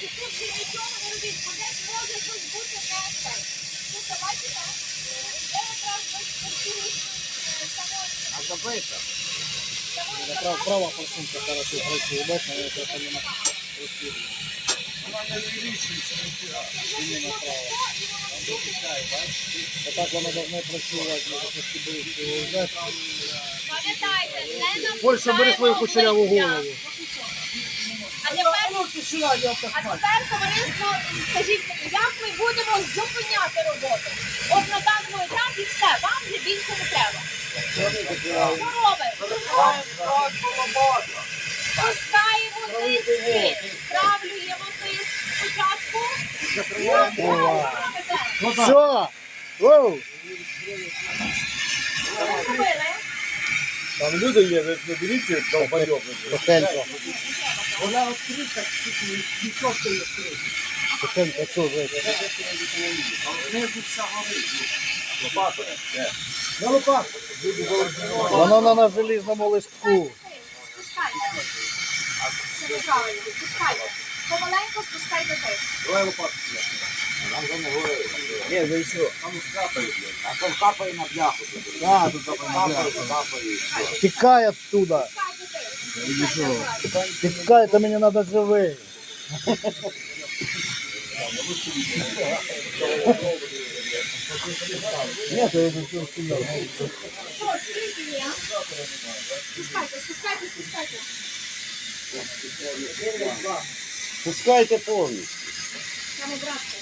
кажу, тут же нічого не робіть, бо десь може щось бути не так. Тут, бачите, я якраз ось працюю з А забита. самої Права, права форсунка хорошо працює, бачите, я просто не розслідую. Вона не вирішується ніфіга. Іменно право. Отак воно должно працювати, може трошки ближче його взяти. Пам'ятайте, не Польща, бери свою кучеряву голову. А тепер, а тепер, товариство, скажіть мені, як ми будемо зупиняти роботу? От на даному етапі все, вам вже більше не треба. Хвороби, спускаємо тиски, вправлюємо тиск спочатку. Все! Воу! Там люди є, ви дивіться, долбойоби. Вона відкрита, нічого не відкрита. тихенько, що ви? А знизу вся горить. На лопатку. Воно на, на желізному листку. Спускайте. Це. Спускайте. Тиск. Давай лопату. Там вже не горить. Ні, ви що? Там капає, блядь. А там капає на бляху. А, тут капає на бляху. Тікай оттуда. Тиск. Тікай, то мені треба живий. Ні, то я не все сильно. Що, скільки є? Спускайте, спускайте, спускайте. Пускайте повністю. Там обратно.